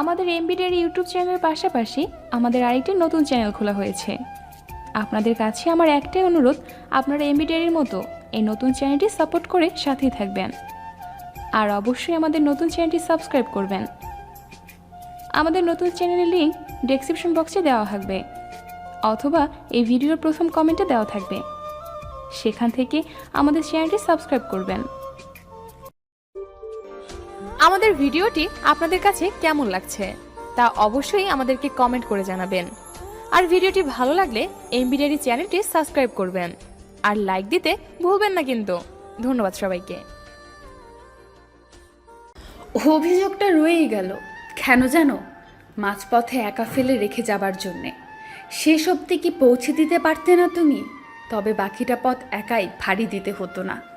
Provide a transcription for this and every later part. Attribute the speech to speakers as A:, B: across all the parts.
A: আমাদের এমবিডের ইউটিউব চ্যানেলের পাশাপাশি আমাদের আরেকটি নতুন চ্যানেল খোলা হয়েছে। আপনাদের কাছে আমার একটাই অনুরোধ, আপনারা এমবিডেরির মতো এই নতুন চ্যানেলটি সাপোর্ট করে সাথেই থাকবেন। আর অবশ্যই আমাদের নতুন চ্যানেলটি সাবস্ক্রাইব করবেন। আমাদের নতুন চ্যানেলের লিঙ্ক ডেসক্রিপশন বক্সে দেওয়া থাকবে, অথবা এই ভিডিওর প্রথম কমেন্টে দেওয়া থাকবে। সেখান থেকে আমাদের চ্যানেলটি সাবস্ক্রাইব করবেন।
B: আমাদের ভিডিওটি আপনাদের কাছে কেমন লাগছে তা অবশ্যই আমাদেরকে কমেন্ট করে জানাবেন। আর ভিডিওটি ভালো লাগলে এমবিডারি চ্যানেলটি সাবস্ক্রাইব করবেন। আর লাইক দিতে ভুলবেন না কিন্তু। ধন্যবাদ সবাইকে।
C: অভিযোগটা রয়েই গেল। কেন জানো? মাঝপথে একা ফেলে রেখে যাবার জন্যে। শেষ অবধি কি পৌঁছে দিতে পারতে না তুমি? তবে বাকিটা পথ একাই ভারী দিতে হতো না।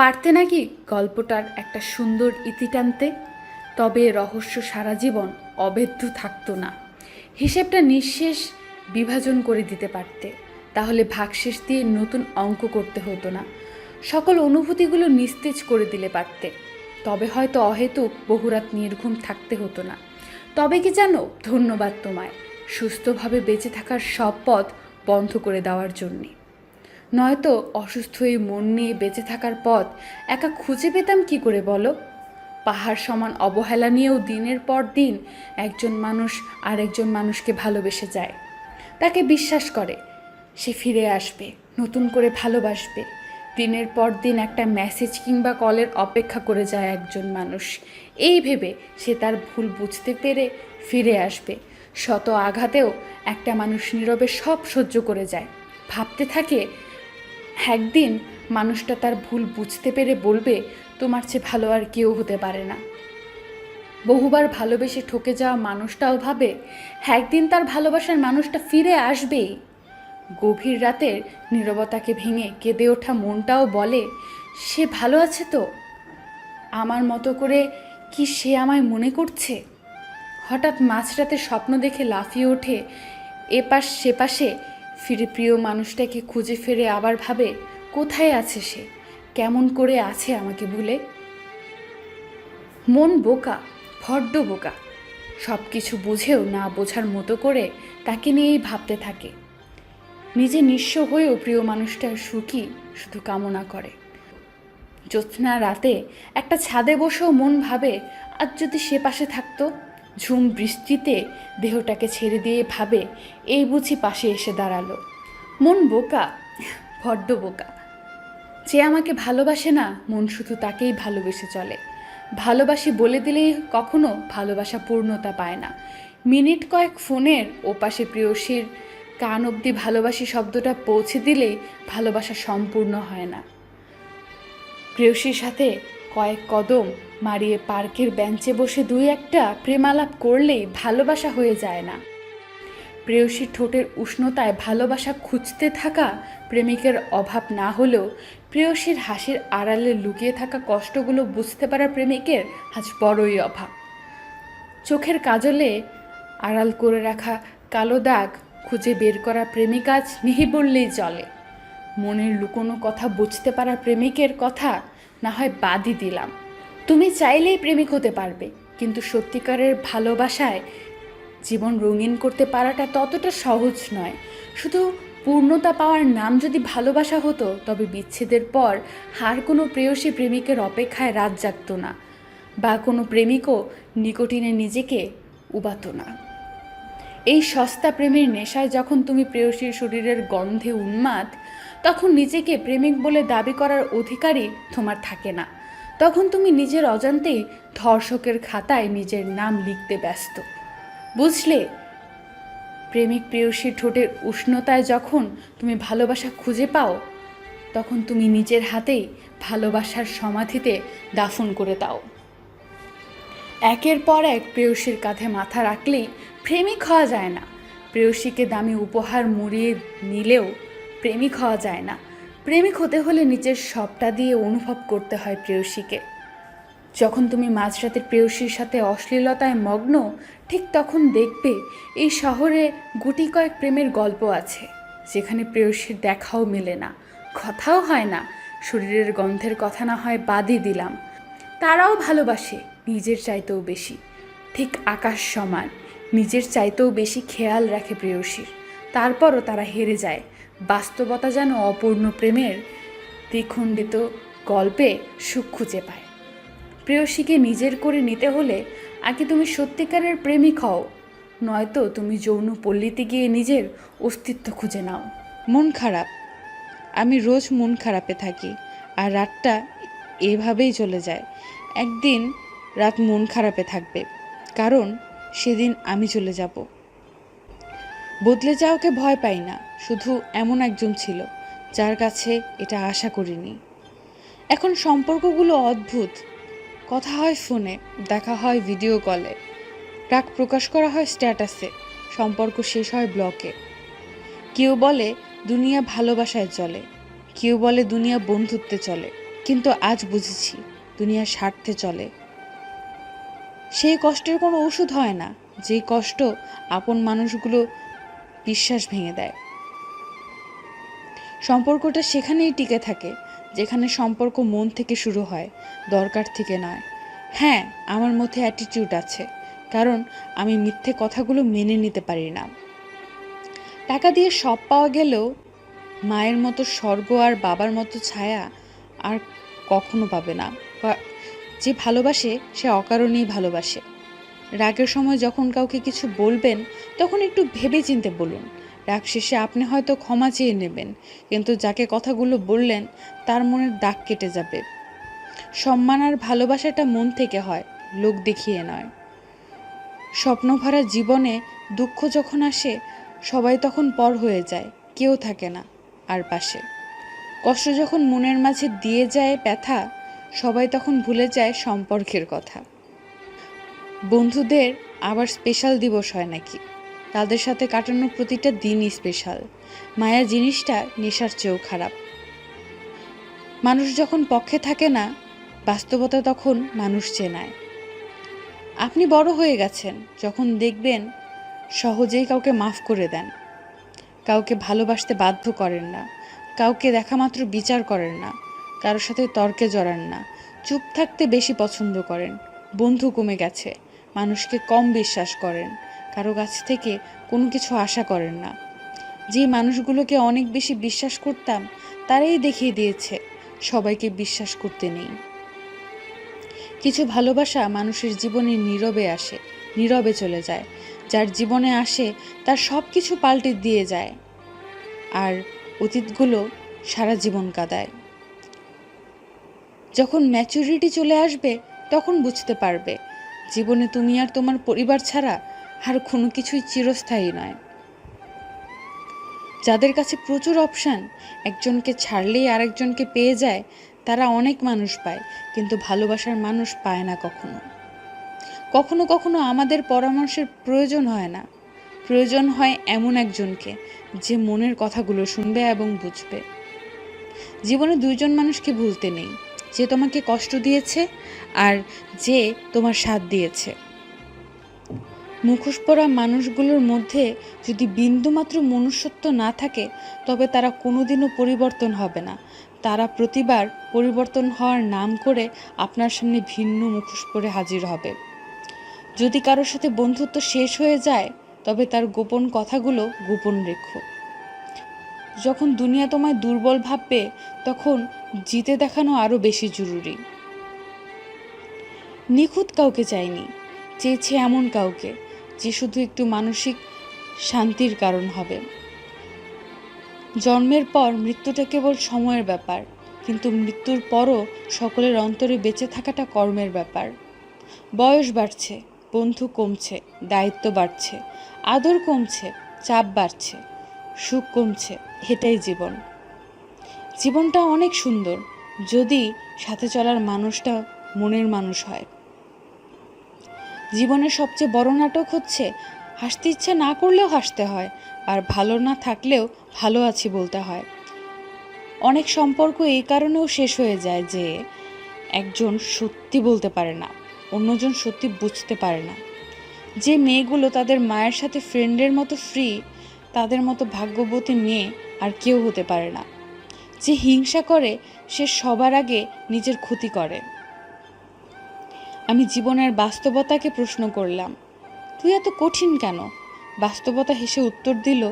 C: পারতে নাকি গল্পটার একটা সুন্দর ইতি টানতে? তবে রহস্য সারা জীবন অবেদ্য থাকতো না। হিসেবটা নিঃশেষ বিভাজন করে দিতে পারতে। তাহলে ভাগশেষ দিয়ে নতুন অঙ্ক করতে হতো না। সকল অনুভূতিগুলো নিস্তেজ করে দিলে পারতে। তবে হয়তো অহেতুক বহুরাত নির্ঘুম থাকতে হতো না। তবে কি জানো, ধন্যবাদ তোমায়, সুস্থভাবে বেঁচে থাকার সব পথ বন্ধ করে দেওয়ার জন্যে। নয়তো অসুস্থ হয়ে মন নিয়ে বেঁচে থাকার পথ একা খুঁজে পেতাম কি করে বলো? পাহাড় সমান অবহেলা নিয়েও দিনের পর দিন একজন মানুষ আর একজন মানুষকে ভালোবেসে যায়। তাকে বিশ্বাস করে, সে ফিরে আসবে, নতুন করে ভালোবাসবে। দিনের পর দিন একটা মেসেজ কিংবা কলের অপেক্ষা করে যায় একজন মানুষ। এই ভেবে সে তার ভুল বুঝতে পেরে ফিরে আসবে। শত আঘাতেও একটা মানুষ নীরবে সব সহ্য করে যায়। ভাবতে থাকে একদিন মানুষটা তার ভুল বুঝতে পেরে বলবে, তোমার চেয়ে ভালো আর কেউ হতে পারে না। বহুবার ভালোবেসে ঠকে যাওয়া মানুষটাও ভাবে, একদিন তার ভালোবাসার মানুষটা ফিরে আসবেই। গভীর রাতের নীরবতাকে ভেঙে কেঁদে ওঠা মনটাও বলে, সে ভালো আছে তো? আমার মতো করে কি সে আমায় মনে করছে? হঠাৎ মাঝরাতে স্বপ্ন দেখে লাফিয়ে ওঠে এপাশ সেপাশে ফিরে প্রিয় মানুষটাকে খুঁজে ফিরে আবার ভাবে, কোথায় আছে সে? কেমন করে আছে আমাকে ভুলে মন বোকা, ভড্ড বোকা। সব কিছু বুঝেও না বোঝার মতো করে তাকে নিয়েই ভাবতে থাকে। নিজে নিঃস্ব হয়েও প্রিয় মানুষটার সুখী শুধু কামনা করে। জ্যোৎস্না রাতে একটা ছাদে বসেও মন ভাবে, আজ যদি সে পাশে থাকতো ঝুম বৃষ্টিতে দেহটাকে ছেড়ে দিয়ে ভাবে, এই বুঝি পাশে এসে দাঁড়াল। মন বোকা, বড্ড বোকা। যে আমাকে ভালোবাসে না, মন শুধু তাকেই ভালোবেসে চলে। ভালোবাসি বলে দিলেই কখনো ভালোবাসা পূর্ণতা পায় না। মিনিট কয়েক ফোনের ওপাশে প্রিয়সীর কান অবধি ভালোবাসি শব্দটা পৌঁছে দিলেই ভালোবাসা সম্পূর্ণ হয় না। প্রেয়সীর সাথে কয়েক কদম মারিয়ে পার্কের বেঞ্চে বসে দুই একটা প্রেমালাপ করলেই ভালোবাসা হয়ে যায় না। প্রেয়সীর ঠোঁটের উষ্ণতায় ভালোবাসা খুঁজতে থাকা প্রেমিকের অভাব না হলেও প্রেয়সীর হাসির আড়ালে লুকিয়ে থাকা কষ্টগুলো বুঝতে পারা প্রেমিকের আজ বড়ই অভাব। চোখের কাজলে আড়াল করে রাখা কালো দাগ খুঁজে বের করা প্রেমিক আজ নেই বললেই চলে মনের লুকোনো কথা বুঝতে পারা প্রেমিকের কথা না হয় বাদই দিলাম। তুমি চাইলেই প্রেমিক হতে পারবে, কিন্তু সত্যিকারের ভালোবাসায় জীবন রঙিন করতে পারাটা ততটা সহজ নয়। শুধু পূর্ণতা পাওয়ার নাম যদি ভালোবাসা হতো, তবে বিচ্ছেদের পর হার কোনো প্রেয়সী প্রেমিকের অপেক্ষায় রাত জাগত না, বা কোনো প্রেমিকও নিকটিনে নিজেকে উবাত না। এই সস্তা প্রেমের নেশায় যখন তুমি প্রেয়সীর শরীরের গন্ধে উন্মাদ তখন নিজেকে প্রেমিক বলে দাবি করার অধিকারই তোমার থাকে না। তখন তুমি নিজের অজান্তেই ধর্ষকের খাতায় নিজের নাম লিখতে ব্যস্ত। বুঝলে? প্রেমিক প্রেয়সীর ঠোঁটের উষ্ণতায় যখন তুমি ভালোবাসা খুঁজে পাও, তখন তুমি নিজের হাতেই ভালোবাসার সমাধিতে দাফন করে দাও। একের পর এক প্রেয়সীর কাঁধে মাথা রাখলেই প্রেমিক হওয়া যায় না। প্রেয়সীকে দামি উপহার মুড়িয়ে নিলেও প্রেমিক হওয়া যায় না। প্রেমিক হতে হলে নিজের সবটা দিয়ে অনুভব করতে হয় প্রেয়সীকে। যখন তুমি মাঝরাতের প্রেয়সীর সাথে অশ্লীলতায় মগ্ন, ঠিক তখন দেখবে এই শহরে গুটি কয়েক প্রেমের গল্প আছে, যেখানে প্রেয়সীর দেখাও মেলে না, কথাও হয় না, শরীরের গন্ধের কথা না হয় বাদই দিলাম। তারাও ভালোবাসে, নিজের চাইতেও বেশি।
D: ঠিক আকাশ সমান, নিজের চাইতেও বেশি খেয়াল রাখে প্রেয়সীর। তারপরও তারা হেরে যায় বাস্তবতা যেন অপূর্ণ প্রেমের দ্বিখণ্ডিত গল্পে সুখ খুঁজে পায়। প্রেয়সীকে নিজের করে নিতে হলে আগে তুমি সত্যিকারের প্রেমিক হও, নয়তো তুমি যৌন পল্লীতে গিয়ে নিজের অস্তিত্ব খুঁজে নাও।
C: মন খারাপ। আমি রোজ মন খারাপে থাকি আর রাতটা এভাবেই চলে যায়। একদিন রাত মন খারাপে থাকবে, কারণ সেদিন আমি চলে যাব। বদলে যাওয়াকে ভয় পাই না। শুধু এমন একজন ছিল, যার কাছে এটা আশা করিনি। এখন সম্পর্কগুলো অদ্ভুত। কথা হয় ফোনে, দেখা হয় ভিডিও কলে। রাগ প্রকাশ করা হয় স্ট্যাটাসে, সম্পর্ক শেষ হয় ব্লকে। কেউ বলে দুনিয়া ভালোবাসায় চলে, কেউ বলে দুনিয়া বন্ধুত্বে চলে, কিন্তু আজ বুঝেছি দুনিয়া স্বার্থে চলে। সেই কষ্টের কোনো ওষুধ হয় না, যেই কষ্ট আপন মানুষগুলো বিশ্বাস ভেঙে দেয়। সম্পর্কটা সেখানেই টিকে থাকে, যেখানে সম্পর্ক মন থেকে শুরু হয়, দরকার থেকে নয়। হ্যাঁ আমার মধ্যে অ্যাটিটিউড আছে, কারণ আমি মিথ্যে কথাগুলো মেনে নিতে পারি না। টাকা দিয়ে সব পাওয়া গেলেও মায়ের মতো স্বর্গ আর বাবার মতো ছায়া আর কখনো পাবে না যে ভালোবাসে, সে অকারণেই ভালোবাসে। রাগের সময় যখন কাউকে কিছু বলবেন, তখন একটু ভেবে চিনতে বলুন। রাগ শেষে আপনি হয়তো ক্ষমা চেয়ে নেবেন, কিন্তু যাকে কথাগুলো বললেন, তার মনের দাগ কেটে যাবে। সম্মান আর ভালোবাসাটা মন থেকে হয়, লোক দেখিয়ে নয়। স্বপ্নভরা জীবনে দুঃখ যখন আসে, সবাই তখন পর হয়ে যায়, কেউ থাকে না, আর পাশে। কষ্ট যখন মনের মাঝে দিয়ে যায় ব্যথা, সবাই তখন ভুলে যায় সম্পর্কের কথা। বন্ধুদের আবার স্পেশাল দিবস হয় নাকি? তাদের সাথে কাটানো প্রতিটা দিনই স্পেশাল মায়া জিনিসটা নেশার চেয়েও খারাপ। মানুষ যখন পক্ষে থাকে না, বাস্তবতা তখন মানুষ চেনায়। আপনি বড় হয়ে গেছেন, যখন দেখবেন সহজেই কাউকে মাফ করে দেন। কাউকে ভালোবাসতে বাধ্য করেন না। কাউকে দেখা মাত্র বিচার করেন না। কারোর সাথে তর্কে জড়ান না। চুপ থাকতে বেশি পছন্দ করেন। বন্ধু কমে গেছে। মানুষকে কম বিশ্বাস করেন। কারও কাছ থেকে কোনো কিছু আশা করেন না। যে মানুষগুলোকে অনেক বেশি বিশ্বাস করতাম, তারাই দেখিয়ে দিয়েছে, সবাইকে বিশ্বাস করতে নেই। কিছু ভালোবাসা মানুষের জীবনে নীরবে আসে, নীরবে চলে যায়। যার জীবনে আসে, তার সব কিছু পাল্টে দিয়ে যায়। আর অতীতগুলো সারা জীবন কাদায়। যখন ম্যাচুরিটি চলে আসবে, তখন বুঝতে পারবে, জীবনে তুমি আর তোমার পরিবার ছাড়া আর কোনো কিছুই চিরস্থায়ী নয়। যাদের কাছে প্রচুর অপশান, একজনকে ছাড়লেই আরেকজনকে পেয়ে যায়, তারা অনেক মানুষ পায়, কিন্তু ভালোবাসার মানুষ পায় না কখনো। কখনো কখনো আমাদের পরামর্শের প্রয়োজন হয় না। প্রয়োজন হয় এমন একজনকে, যে মনের কথাগুলো শুনবে এবং বুঝবে। জীবনে দুইজন মানুষকে ভুলতে নেই, যে তোমাকে কষ্ট দিয়েছে আর যে তোমার সাথ দিয়েছে। মুখোশ পরা মানুষগুলোর মধ্যে যদি বিন্দুমাত্র মনুষ্যত্ব না থাকে, তবে তারা কোনোদিনও পরিবর্তন হবে না। তারা প্রতিবার পরিবর্তন হওয়ার নাম করে আপনার সামনে ভিন্ন মুখোশ পরে হাজির হবে। যদি কারোর সাথে বন্ধুত্ব শেষ হয়ে যায়, তবে তার গোপন কথাগুলো গোপন রেখো। যখন দুনিয়া তোমায় দুর্বল ভাববে, তখন জিতে দেখানো আরও বেশি জরুরি। নিখুঁত কাউকে চাইনি, চেয়েছে এমন কাউকে। যে শুধু একটু মানসিক শান্তির কারণ হবে। জন্মের পর মৃত্যুটা কেবল সময়ের ব্যাপার, কিন্তু মৃত্যুর পরও সকলের অন্তরে বেঁচে থাকাটা কর্মের ব্যাপার। বয়স বাড়ছে, বন্ধু কমছে, দায়িত্ব বাড়ছে, আদর কমছে, চাপ বাড়ছে, সুখ কমছে, এটাই জীবন। জীবনটা অনেক সুন্দর, যদি সাথে চলার মানুষটা মনের মানুষ হয়। জীবনের সবচেয়ে বড় নাটক হচ্ছে, হাসতে ইচ্ছে না করলেও হাসতে হয়, আর ভালো না থাকলেও ভালো আছি বলতে হয়। অনেক সম্পর্ক এই কারণেও শেষ হয়ে যায় যে, একজন সত্যি বলতে পারে না, অন্যজন সত্যি বুঝতে পারে না। যে মেয়েগুলো তাদের মায়ের সাথে ফ্রেন্ডের মতো ফ্রি তাদের মতো ভাগ্যবতী মেয়ে আর কেউ হতে পারে না। যে হিংসা করে, সে সবার আগে নিজের ক্ষতি করে। আমি জীবনের বাস্তবতাকে প্রশ্ন করলাম, তুই এত কঠিন কেন? বাস্তবতা হেসে উত্তর দিল,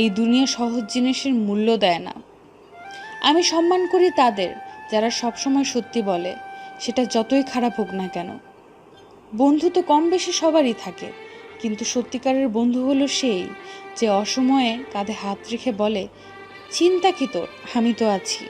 C: এই দুনিয়া সহজ জিনিসের মূল্য দেয় না। আমি সম্মান করি তাদের, যারা সবসময় সত্যি বলে, সেটা যতই খারাপ হোক না কেন। বন্ধু তো কম বেশি সবারই থাকে, কিন্তু সত্যিকারের বন্ধু হলো সেই, যে অসময়ে কাঁধে হাত রেখে বলে চিন্তা কি তোর আমি তো আছি।